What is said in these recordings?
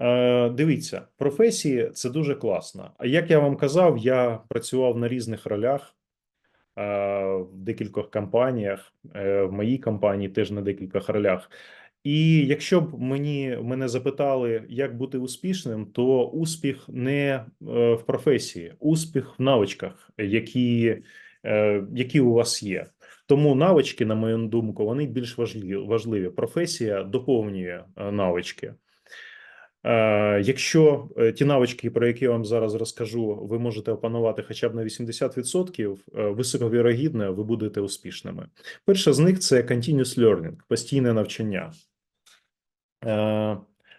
Е, Дивіться, професії це дуже класно. Як я вам казав, я працював на різних ролях е, в декількох компаніях, е, в моїй компанії теж на декількох ролях. І якщо б мені мене запитали, як бути успішним, то успіх не в професії, успіх в навичках, які, які у вас є. Тому навички, на мою думку, вони більш важливі. Професія доповнює навички. Е, Якщо е, ті навички, про які я вам зараз розкажу, ви можете опанувати хоча б на 80%, е, високовірогідно, ви будете успішними. Перша з них це continuous learning, постійне навчання.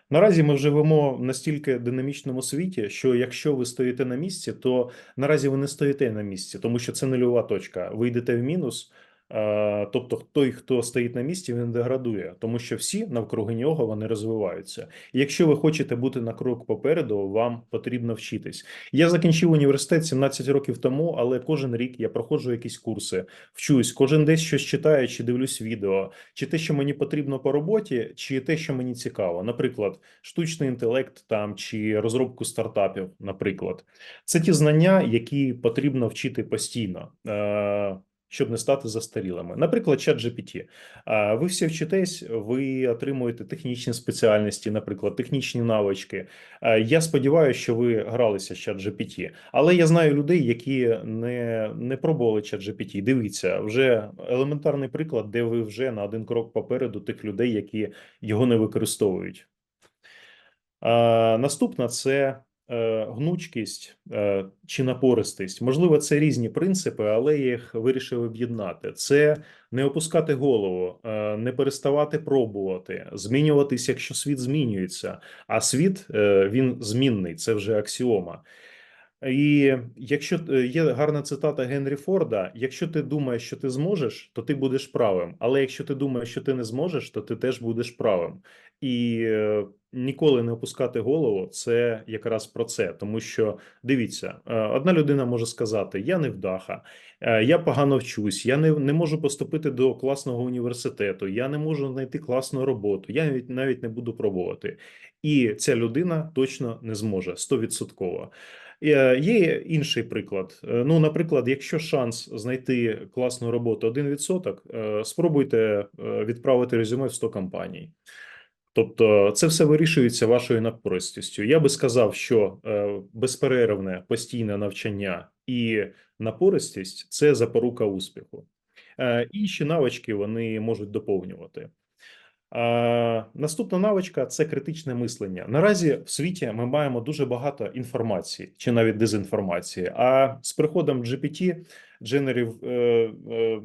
Наразі ми живемо в настільки динамічному світі, що якщо ви стоїте на місці, то наразі ви не стоїте на місці, тому що це нульова точка. Ви йдете в мінус. Е, Тобто, той, хто стоїть на місці, він деградує, тому що всі навкруги нього вони розвиваються. І якщо ви хочете бути на крок попереду, вам потрібно вчитись. Я закінчив університет 17 років тому, але кожен рік я проходжу якісь курси, вчусь, кожен день щось читаю чи дивлюсь відео, чи те, що мені потрібно по роботі, чи те, що мені цікаво. Наприклад, штучний інтелект там чи розробку стартапів. Наприклад, це ті знання, які потрібно вчити постійно. Щоб не стати застарілими, наприклад, чат GPT. Ви всі вчитесь, ви отримуєте технічні спеціальності, наприклад, технічні навички. Я сподіваюся, що ви гралися з чат GPT, але я знаю людей, які не, не пробували чат GPT. Дивіться, вже елементарний приклад, де ви вже на один крок попереду тих людей, які його не використовують. Наступна це гнучкість е, чи напористість. Можливо, це різні принципи, але я їх вирішив об'єднати. Це не опускати голову, е, не переставати пробувати, змінюватись, якщо світ змінюється. А світ е, він змінний, це вже аксіома. І якщо е, є гарна цитата Генрі Форда: якщо ти думаєш, що ти зможеш, то ти будеш правим. Але якщо ти думаєш, що ти не зможеш, то ти теж будеш правим. І е, ніколи не опускати голову це якраз про це. Тому що дивіться, е, одна людина може сказати: Я не вдаха, я погано вчусь, я не, не можу поступити до класного університету, я не можу знайти класну роботу, я навіть навіть не буду пробувати. І ця людина точно не зможе стовідсотково. Е, Є інший приклад. Е, Ну, наприклад, якщо шанс знайти класну роботу 1%, е, спробуйте відправити резюме в 100 компаній. Тобто, це все вирішується вашою напористістю. Я би сказав, що безперервне постійне навчання і напористість це запорука успіху. Інші навички вони можуть доповнювати. Наступна навичка це критичне мислення. Наразі в світі ми маємо дуже багато інформації чи навіть дезінформації. А з приходом GPT, Generative, е, е,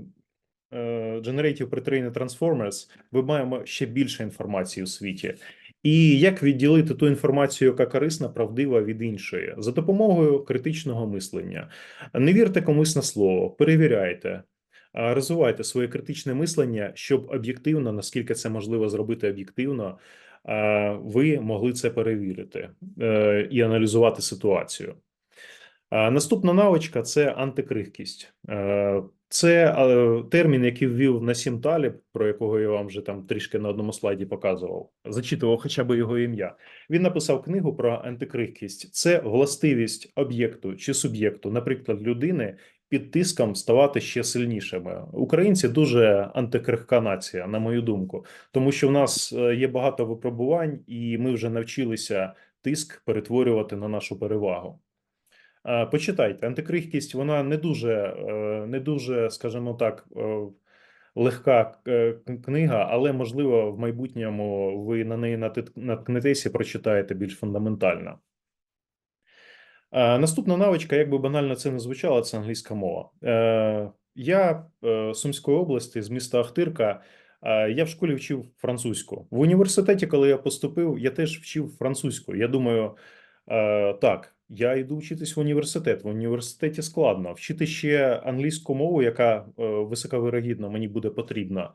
е, Generative Pre-trained Transformers, ми маємо ще більше інформації у світі. І як відділити ту інформацію, яка корисна, правдива від іншої, за допомогою критичного мислення. Не вірте комусь на слово, перевіряйте. Розвивайте своє критичне мислення, щоб об'єктивно, наскільки це можливо зробити об'єктивно, ви могли це перевірити е, і аналізувати ситуацію. Наступна навичка це антикрихкість. Е, Це термін, який ввів Насім Таліб, про якого я вам вже там трішки на одному слайді показував, зачитував хоча б його ім'я. Він написав книгу про антикрихкість. Це властивість об'єкту чи суб'єкту, наприклад, людини, під тиском ставати ще сильнішими. Українці дуже антикрихка нація, на мою думку, тому що в нас е, є багато випробувань, і ми вже навчилися тиск перетворювати на нашу перевагу. Е, Почитайте, антикрихкість вона не дуже, е, не дуже, скажімо так, легка книга, але можливо в майбутньому ви на неї наткнетеся і прочитаєте більш фундаментально. Е, Наступна навичка, як би банально це не звучало, це англійська мова. Е, Я е, з Сумської області, з міста Ахтирка. Я в школі вчив французьку. В університеті, коли я поступив, я теж вчив французьку. Я думаю, так, я йду вчитись в університет. В університеті складно. Вчити ще англійську мову, яка високовирогідно мені буде потрібна.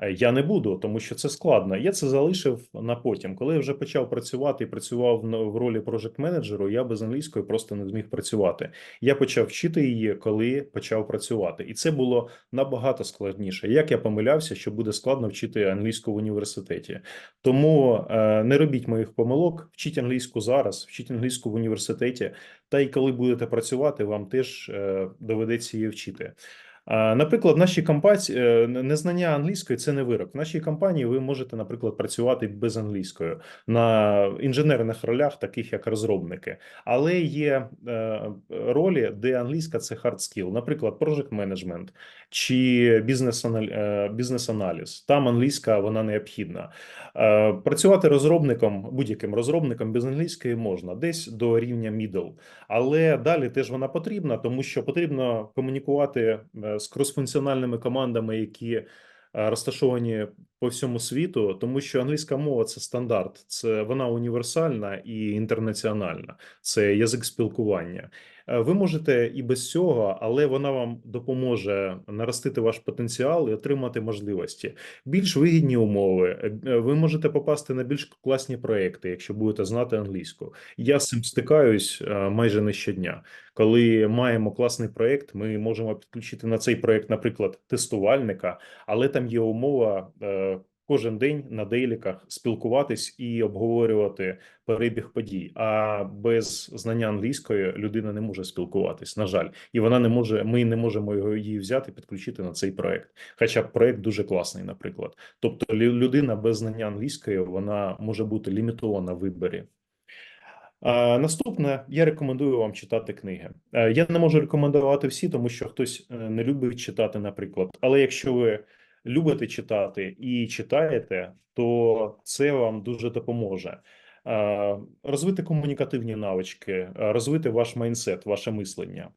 Е, Я не буду, тому що це складно. Я це залишив на потім. Коли я вже почав працювати і працював в ролі project менеджеру я без англійської просто не зміг працювати. Я почав вчити її, коли почав працювати, і це було набагато складніше. Як я помилявся, що буде складно вчити англійську в університеті. Тому е, не робіть моїх помилок, вчіть англійську зараз, вчіть англійську в університеті. Та й коли будете працювати, вам теж е, доведеться її вчити. Наприклад, в нашій компанії е, незнання англійської це не вирок. В нашій компанії ви можете, наприклад, працювати без англійської на інженерних ролях, таких як розробники, але є е, ролі, де англійська це hard skill, наприклад, project management чи бізнес бізнес-аналіз. Там англійська вона необхідна. Е, Працювати розробником, будь-яким розробником без англійської можна десь до рівня middle. Але далі теж вона потрібна, тому що потрібно комунікувати е, з кросфункціональними командами, які е, розташовані по всьому світу, тому що англійська мова це стандарт, це вона універсальна і інтернаціональна, це язик спілкування. Е, Ви можете і без цього, але вона вам допоможе наростити ваш потенціал і отримати можливості, більш вигідні умови. Е, Ви можете попасти на більш класні проекти, якщо будете знати англійську. Я з цим стикаюсь е, майже не щодня. Коли маємо класний проект, ми можемо підключити на цей проект, наприклад, тестувальника, але там є умова е, кожен день на дейліках спілкуватись і обговорювати перебіг подій. А без знання англійської людина не може спілкуватись. На жаль, і вона не може. Ми не можемо його її взяти, підключити на цей проект. Хоча проект дуже класний, наприклад. Тобто, людина без знання англійської вона може бути лімітована в виборі. А, Наступне, я рекомендую вам читати книги. Е, Я не можу рекомендувати всі, тому що хтось е, не любить читати, наприклад. Але якщо ви любите читати і читаєте, то це вам дуже допоможе. Розвити комунікативні навички, розвити ваш майнсет, ваше мислення.